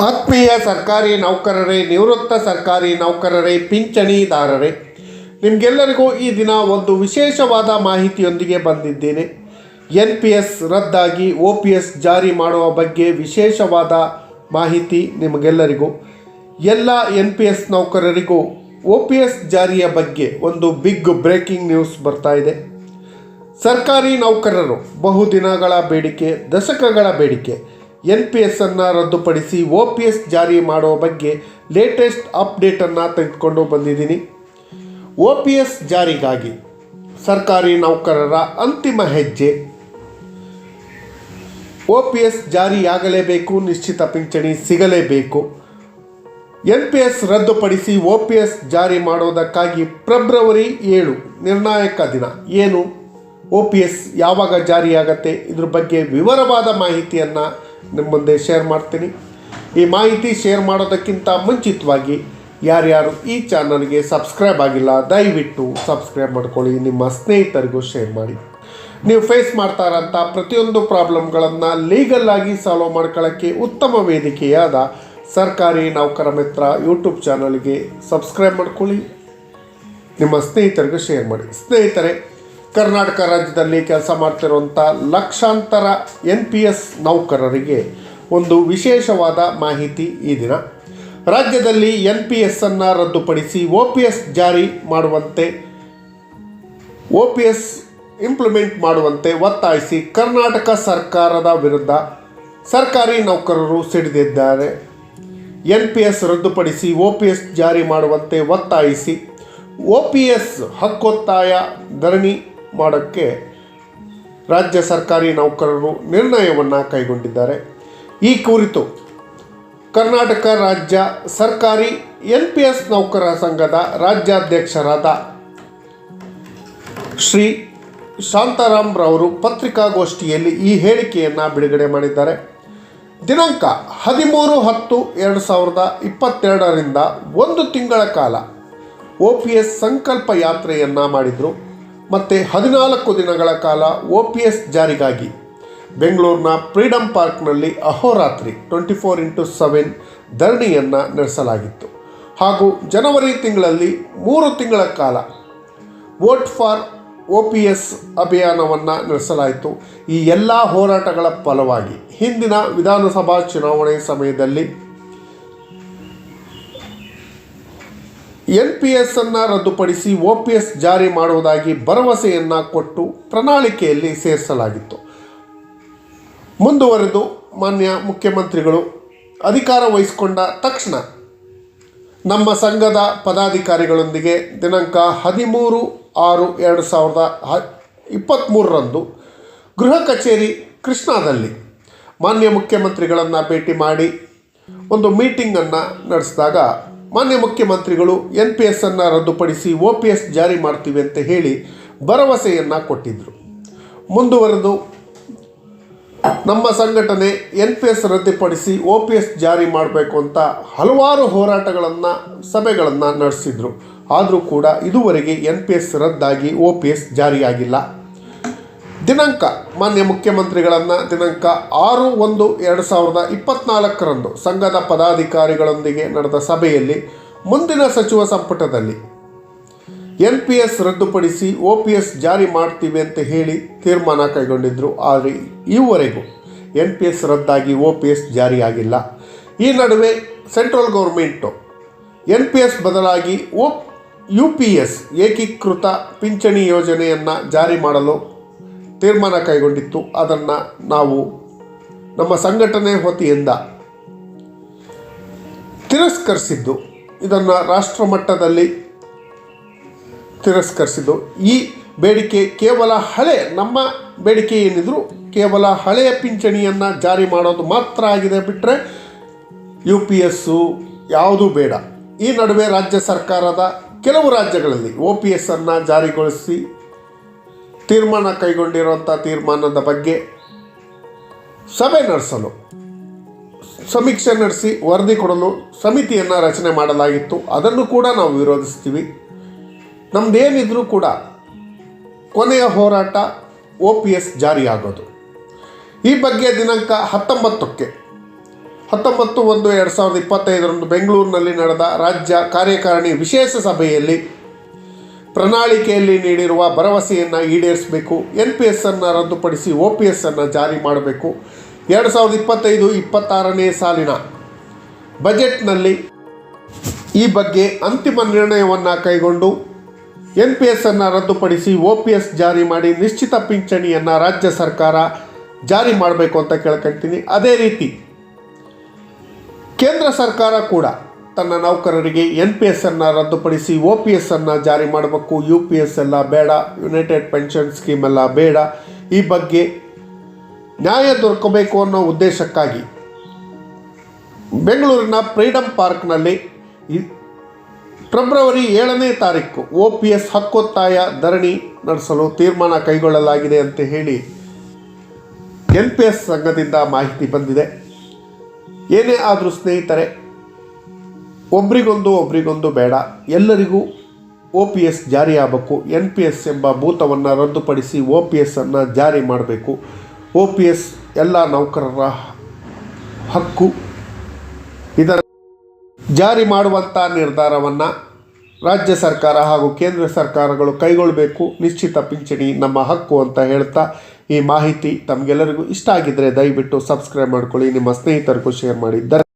ಆತ್ಮೀಯ ಸರ್ಕಾರಿ ನೌಕರರೇ, ನಿವೃತ್ತ ಸರ್ಕಾರಿ ನೌಕರರೇ, ಪಿಂಚಣಿದಾರರೇ, ನಿಮಗೆಲ್ಲರಿಗೂ ಈ ದಿನ ಒಂದು ವಿಶೇಷವಾದ ಮಾಹಿತಿಯೊಂದಿಗೆ ಬಂದಿದ್ದೇನೆ. ಎನ್ ಪಿ ಎಸ್ ರದ್ದಾಗಿ ಒ ಪಿ ಎಸ್ ಜಾರಿ ಮಾಡುವ ಬಗ್ಗೆ ವಿಶೇಷವಾದ ಮಾಹಿತಿ ನಿಮಗೆಲ್ಲರಿಗೂ. ಎಲ್ಲ ಎನ್ ಪಿ ಎಸ್ ನೌಕರರಿಗೂ ಒ ಪಿ ಎಸ್ ಜಾರಿಯ ಬಗ್ಗೆ ಒಂದು ಬಿಗ್ ಬ್ರೇಕಿಂಗ್ ನ್ಯೂಸ್ ಬರ್ತಾ ಇದೆ. ಸರ್ಕಾರಿ ನೌಕರರು ಬಹುದಿನಗಳ ಬೇಡಿಕೆ, ದಶಕಗಳ ಬೇಡಿಕೆ ಎನ್ ಪಿ ಎಸ್ಸನ್ನು ರದ್ದುಪಡಿಸಿ ಒ ಪಿ ಎಸ್ ಜಾರಿ ಮಾಡುವ ಬಗ್ಗೆ ಲೇಟೆಸ್ಟ್ ಅಪ್ಡೇಟನ್ನು ತೆಗೆದುಕೊಂಡು ಬಂದಿದ್ದೀನಿ. ಒ ಪಿ ಎಸ್ ಜಾರಿಗಾಗಿ ಸರ್ಕಾರಿ ನೌಕರರ ಅಂತಿಮ ಹೆಜ್ಜೆ. ಒ ಪಿ ಎಸ್ ಜಾರಿಯಾಗಲೇಬೇಕು, ನಿಶ್ಚಿತ ಪಿಂಚಣಿ ಸಿಗಲೇಬೇಕು. ಎನ್ ಪಿ ಎಸ್ ರದ್ದುಪಡಿಸಿ ಒ ಪಿ ಎಸ್ ಜಾರಿ ಮಾಡೋದಕ್ಕಾಗಿ ಫೆಬ್ರವರಿ ಏಳು ನಿರ್ಣಾಯಕ ದಿನ. ಏನು? ಒ ಪಿ ಎಸ್ ಯಾವಾಗ ಜಾರಿಯಾಗತ್ತೆ? ಇದ್ರ ಬಗ್ಗೆ ವಿವರವಾದ ಮಾಹಿತಿಯನ್ನು ನಿಮ್ಮ ಮುಂದೆ ಶೇರ್ ಮಾಡ್ತೀನಿ. ಈ ಮಾಹಿತಿ ಶೇರ್ ಮಾಡೋದಕ್ಕಿಂತ ಮುಂಚಿತವಾಗಿ ಯಾರ್ಯಾರು ಈ ಚಾನಲ್ಗೆ ಸಬ್ಸ್ಕ್ರೈಬ್ ಆಗಿಲ್ಲ, ದಯವಿಟ್ಟು ಸಬ್ಸ್ಕ್ರೈಬ್ ಮಾಡ್ಕೊಳ್ಳಿ. ನಿಮ್ಮ ಸ್ನೇಹಿತರಿಗೂ ಶೇರ್ ಮಾಡಿ. ನೀವು ಫೇಸ್ ಮಾಡ್ತಾ ಇರೋಂಥ ಪ್ರತಿಯೊಂದು ಪ್ರಾಬ್ಲಮ್ಗಳನ್ನು ಲೀಗಲ್ ಆಗಿ ಸಾಲ್ವ್ ಮಾಡ್ಕೊಳ್ಳೋಕ್ಕೆ ಉತ್ತಮ ವೇದಿಕೆಯಾದ ಸರ್ಕಾರಿ ನೌಕರ ಮಿತ್ರ ಯೂಟ್ಯೂಬ್ ಚಾನಲ್ಗೆ ಸಬ್ಸ್ಕ್ರೈಬ್ ಮಾಡ್ಕೊಳ್ಳಿ. ನಿಮ್ಮ ಸ್ನೇಹಿತರಿಗೂ ಶೇರ್ ಮಾಡಿ. ಸ್ನೇಹಿತರೆ ಕರ್ನಾಟಕ ರಾಜ್ಯದಲ್ಲಿ ಕೆಲಸ ಮಾಡ್ತಿರುವಂಥ ಲಕ್ಷಾಂತರ ಎನ್ ಪಿ ಎಸ್ ನೌಕರರಿಗೆ ಒಂದು ವಿಶೇಷವಾದ ಮಾಹಿತಿ ಈ ದಿನ. ರಾಜ್ಯದಲ್ಲಿ ಎನ್ ಪಿ ಎಸ್ ಅನ್ನು ರದ್ದುಪಡಿಸಿ ಒ ಪಿ ಎಸ್ ಜಾರಿ ಮಾಡುವಂತೆ ಒ ಪಿ ಎಸ್ ಇಂಪ್ಲಿಮೆಂಟ್ ಮಾಡುವಂತೆ ಒತ್ತಾಯಿಸಿ ಕರ್ನಾಟಕ ಸರ್ಕಾರದ ವಿರುದ್ಧ ಸರ್ಕಾರಿ ನೌಕರರು ಸಿಡಿದಿದ್ದಾರೆ. ಎನ್ ಪಿ ಎಸ್ ರದ್ದುಪಡಿಸಿ ಒ ಪಿ ಎಸ್ ಜಾರಿ ಮಾಡುವಂತೆ ಒತ್ತಾಯಿಸಿ ಒ ಪಿ ಎಸ್ ಹಕ್ಕೊತ್ತಾಯ ಧರಣಿ ಮಾಡೋಕ್ಕೆ ರಾಜ್ಯ ಸರ್ಕಾರಿ ನೌಕರರು ನಿರ್ಣಯವನ್ನು ಕೈಗೊಂಡಿದ್ದಾರೆ. ಈ ಕುರಿತು ಕರ್ನಾಟಕ ರಾಜ್ಯ ಸರ್ಕಾರಿ ಎನ್ ಪಿ ಎಸ್ ನೌಕರರ ಸಂಘದ ರಾಜ್ಯಾಧ್ಯಕ್ಷರಾದ ಶ್ರೀ ಶಾಂತಾರಾಮ್ರವರು ಪತ್ರಿಕಾಗೋಷ್ಠಿಯಲ್ಲಿ ಈ ಹೇಳಿಕೆಯನ್ನು ಬಿಡುಗಡೆ ಮಾಡಿದ್ದಾರೆ. ದಿನಾಂಕ ಹದಿಮೂರು ಹತ್ತು ಎರಡು ಸಾವಿರದ ಇಪ್ಪತ್ತೆರಡರಿಂದ ಒಂದು ತಿಂಗಳ ಕಾಲ ಒ ಪಿ ಎಸ್ ಸಂಕಲ್ಪ ಯಾತ್ರೆಯನ್ನು ಮಾಡಿದರು. ಮತ್ತು ಹದಿನಾಲ್ಕು ದಿನಗಳ ಕಾಲ ಒ ಪಿ ಎಸ್ ಜಾರಿಗಾಗಿ ಬೆಂಗಳೂರಿನ ಫ್ರೀಡಂ ಪಾರ್ಕ್ನಲ್ಲಿ ಅಹೋರಾತ್ರಿ ಟ್ವೆಂಟಿ ಫೋರ್ ಇಂಟು ಸೆವೆನ್ ಧರಣಿಯನ್ನು ನಡೆಸಲಾಗಿತ್ತು. ಹಾಗೂ ಜನವರಿ ತಿಂಗಳಲ್ಲಿ ಮೂರು ತಿಂಗಳ ಕಾಲ vote for O P S ಅಭಿಯಾನವನ್ನು ನಡೆಸಲಾಯಿತು. ಈ ಎಲ್ಲ ಹೋರಾಟಗಳ ಫಲವಾಗಿ ಹಿಂದಿನ ವಿಧಾನಸಭಾ ಚುನಾವಣೆ ಸಮಯದಲ್ಲಿ ಎನ್ ಪಿ ಎಸ್ ಅನ್ನು ರದ್ದುಪಡಿಸಿ ಒ ಪಿ ಎಸ್ ಜಾರಿ ಮಾಡುವುದಾಗಿ ಭರವಸೆಯನ್ನು ಕೊಟ್ಟು ಪ್ರಣಾಳಿಕೆಯಲ್ಲಿ ಸೇರಿಸಲಾಗಿತ್ತು. ಮುಂದುವರೆದು ಮಾನ್ಯ ಮುಖ್ಯಮಂತ್ರಿಗಳು ಅಧಿಕಾರ ವಹಿಸಿಕೊಂಡ ತಕ್ಷಣ ನಮ್ಮ ಸಂಘದ ಪದಾಧಿಕಾರಿಗಳೊಂದಿಗೆ ದಿನಾಂಕ ಹದಿಮೂರು ಆರು ಎರಡು ಸಾವಿರದ ಹ ಇಪ್ಪತ್ತ್ಮೂರರಂದು ಗೃಹ ಕಚೇರಿ ಕೃಷ್ಣಾದಲ್ಲಿ ಮಾನ್ಯ ಮುಖ್ಯಮಂತ್ರಿಗಳನ್ನು ಭೇಟಿ ಮಾಡಿ ಒಂದು ಮೀಟಿಂಗನ್ನು ನಡೆಸಿದಾಗ ಮಾನ್ಯ ಮುಖ್ಯಮಂತ್ರಿಗಳು ಎನ್ ಪಿ ಎಸ್ ಅನ್ನು ರದ್ದುಪಡಿಸಿ ಒ ಪಿ ಎಸ್ ಜಾರಿ ಮಾಡ್ತೀವಿ ಅಂತ ಹೇಳಿ ಭರವಸೆಯನ್ನು ಕೊಟ್ಟಿದ್ದರು ಮುಂದುವರೆದು ನಮ್ಮ ಸಂಘಟನೆ ಎನ್ ಪಿ ಎಸ್ ರದ್ದುಪಡಿಸಿ ಒ ಪಿ ಎಸ್ ಜಾರಿ ಮಾಡಬೇಕು ಅಂತ ಹಲವಾರು ಹೋರಾಟಗಳನ್ನು, ಸಭೆಗಳನ್ನು ನಡೆಸಿದರು. ಆದರೂ ಕೂಡ ಇದುವರೆಗೆ ಎನ್ ಪಿ ಎಸ್ ರದ್ದಾಗಿ ಒ ಪಿ ಎಸ್ ಜಾರಿಯಾಗಿಲ್ಲ. ದಿನಾಂಕ, ಮಾನ್ಯ ಮುಖ್ಯಮಂತ್ರಿಗಳನ್ನು ದಿನಾಂಕ ಆರು ಒಂದು ಎರಡು ಸಾವಿರದ ಇಪ್ಪತ್ನಾಲ್ಕರಂದು ಸಂಘದ ಪದಾಧಿಕಾರಿಗಳೊಂದಿಗೆ ನಡೆದ ಸಭೆಯಲ್ಲಿ ಮುಂದಿನ ಸಚಿವ ಸಂಪುಟದಲ್ಲಿ ಎನ್ ಪಿ ಎಸ್ ರದ್ದುಪಡಿಸಿ ಒ ಪಿ ಎಸ್ ಜಾರಿ ಮಾಡ್ತೀವಿ ಅಂತ ಹೇಳಿ ತೀರ್ಮಾನ ಕೈಗೊಂಡಿದ್ದರು ಆದರೆ ಈವರೆಗೂ ಎನ್ ಪಿ ಎಸ್ ರದ್ದಾಗಿ ಒ ಪಿ ಎಸ್ ಜಾರಿಯಾಗಿಲ್ಲ. ಈ ನಡುವೆ central government N P S ಬದಲಾಗಿ ಒ, ಯು ಪಿ ಎಸ್ ಏಕೀಕೃತ ಪಿಂಚಣಿ ಯೋಜನೆಯನ್ನು ಜಾರಿ ಮಾಡಲು ತೀರ್ಮಾನ ಕೈಗೊಂಡಿತ್ತು. ಅದನ್ನು ನಾವು ನಮ್ಮ ಸಂಘಟನೆ ವತಿಯಿಂದ ತಿರಸ್ಕರಿಸಿದ್ದು. ಇದನ್ನು ರಾಷ್ಟ್ರ ಮಟ್ಟದಲ್ಲಿ ತಿರಸ್ಕರಿಸಿದ್ದು. ಈ ಬೇಡಿಕೆ ಕೇವಲ ಹಳೆ, ನಮ್ಮ ಬೇಡಿಕೆ ಏನಿದ್ರು ಕೇವಲ ಹಳೆಯ ಪಿಂಚಣಿಯನ್ನು ಜಾರಿ ಮಾಡೋದು ಮಾತ್ರ ಆಗಿದೆ ಬಿಟ್ಟರೆ ಯು ಪಿ ಎಸ್ಸು ಯಾವುದೂ ಬೇಡ. ಈ ನಡುವೆ ರಾಜ್ಯ ಸರ್ಕಾರದ ಕೆಲವು ರಾಜ್ಯಗಳಲ್ಲಿ ಒ ಪಿ ಎಸ್ಸನ್ನು ಜಾರಿಗೊಳಿಸಿ ತೀರ್ಮಾನ ಕೈಗೊಂಡಿರುವಂಥ ತೀರ್ಮಾನದ ಬಗ್ಗೆ ಸಭೆ ನಡೆಸಲು, ಸಮೀಕ್ಷೆ ನಡೆಸಿ ವರದಿ ಕೊಡಲು ಸಮಿತಿಯನ್ನು ರಚನೆ ಮಾಡಲಾಗಿತ್ತು. ಅದನ್ನು ಕೂಡ ನಾವು ವಿರೋಧಿಸ್ತೀವಿ. ನಮ್ಮದೇನಿದ್ರೂ ಕೂಡ ಕೊನೆಯ ಹೋರಾಟ ಒ ಪಿ ಎಸ್ ಜಾರಿಯಾಗೋದು. ಈ ಬಗ್ಗೆ ದಿನಾಂಕ ಹತ್ತೊಂಬತ್ತಕ್ಕೆ, ಹತ್ತೊಂಬತ್ತು ಒಂದು ಎರಡು ಸಾವಿರದ ಇಪ್ಪತ್ತೈದರಂದು ಬೆಂಗಳೂರಿನಲ್ಲಿ ನಡೆದ ರಾಜ್ಯ ಕಾರ್ಯಕಾರಿಣಿ ವಿಶೇಷ ಸಭೆಯಲ್ಲಿ ಪ್ರಣಾಳಿಕೆಯಲ್ಲಿ ನೀಡಿರುವ ಭರವಸೆಯನ್ನು ಈಡೇರಿಸಬೇಕು ಎನ್ ಪಿ ಎಸ್ ಅನ್ನು ರದ್ದುಪಡಿಸಿ ಒ ಪಿ ಎಸ್ ಅನ್ನು ಜಾರಿ ಮಾಡಬೇಕು. ಎರಡು ಸಾವಿರದ ಇಪ್ಪತ್ತೈದು ಇಪ್ಪತ್ತಾರನೇ ಸಾಲಿನ ಬಜೆಟ್ನಲ್ಲಿ ಈ ಬಗ್ಗೆ ಅಂತಿಮ ನಿರ್ಣಯವನ್ನು ಕೈಗೊಂಡು ಎನ್ ಪಿ ಎಸ್ ಅನ್ನು ರದ್ದುಪಡಿಸಿ ಒ ಪಿ ಎಸ್ ಜಾರಿ ಮಾಡಿ ನಿಶ್ಚಿತ ಪಿಂಚಣಿಯನ್ನು ರಾಜ್ಯ ಸರ್ಕಾರ ಜಾರಿ ಮಾಡಬೇಕು ಅಂತ ಕೇಳ್ಕೊಳ್ತೀನಿ ಅದೇ ರೀತಿ ಕೇಂದ್ರ ಸರ್ಕಾರ ಕೂಡ ತನ್ನ ನೌಕರರಿಗೆ ಎನ್ ಪಿ ಎಸ್ ಅನ್ನು ರದ್ದುಪಡಿಸಿ ಒ ಪಿ ಎಸ್ ಅನ್ನು ಜಾರಿ ಮಾಡಬೇಕು. ಯು ಪಿ ಎಸ್ ಎಲ್ಲ ಬೇಡ ಯುನೈಟೆಡ್ ಪೆನ್ಷನ್ ಸ್ಕೀಮ್ ಎಲ್ಲ ಬೇಡ. ಈ ಬಗ್ಗೆ ನ್ಯಾಯ ದೊರಕಬೇಕು ಅನ್ನೋ ಉದ್ದೇಶಕ್ಕಾಗಿ ಬೆಂಗಳೂರಿನ ಫ್ರೀಡಮ್ ಪಾರ್ಕ್ನಲ್ಲಿ ಫೆಬ್ರವರಿ ಏಳನೇ ತಾರೀಕು ಒ ಪಿ ಎಸ್ ಹಕ್ಕೊತ್ತಾಯ ಧರಣಿ ನಡೆಸಲು ತೀರ್ಮಾನ ಕೈಗೊಳ್ಳಲಾಗಿದೆ ಅಂತ ಹೇಳಿ ಎನ್ ಪಿ ಎಸ್ ಸಂಘದಿಂದ ಮಾಹಿತಿ ಬಂದಿದೆ. ಏನೇ ಆದರೂ ಸ್ನೇಹಿತರೆ ಒಬ್ರಿಗೊಂದು ಒಬ್ರಿಗೊಂದು ಬೇಡ. ಎಲ್ಲರಿಗೂ ಒ ಪಿ ಎಸ್ ಜಾರಿ ಆಗಬೇಕು ಎನ್ ಪಿ ಎಸ್ ಎಂಬ ಭೂತವನ್ನು ರದ್ದುಪಡಿಸಿ ಒ ಪಿ ಎಸ್ಸನ್ನು ಜಾರಿ ಮಾಡಬೇಕು. ಒ ಪಿ ಎಸ್ ಎಲ್ಲ ನೌಕರರ ಹಕ್ಕು. ಇದರ ಜಾರಿ ಮಾಡುವಂಥ ನಿರ್ಧಾರವನ್ನು ರಾಜ್ಯ ಸರ್ಕಾರ ಹಾಗೂ ಕೇಂದ್ರ ಸರ್ಕಾರಗಳು ಕೈಗೊಳ್ಳಬೇಕು. ನಿಶ್ಚಿತ ಪಿಂಚಣಿ ನಮ್ಮ ಹಕ್ಕು ಅಂತ ಹೇಳ್ತಾ ಈ ಮಾಹಿತಿ ತಮಗೆಲ್ಲರಿಗೂ ಇಷ್ಟ ಆಗಿದ್ದರೆ ದಯವಿಟ್ಟು ಸಬ್ಸ್ಕ್ರೈಬ್ ಮಾಡ್ಕೊಳ್ಳಿ. ನಿಮ್ಮ ಸ್ನೇಹಿತರಿಗೂ ಶೇರ್ ಮಾಡಿ. ಧನ್ಯ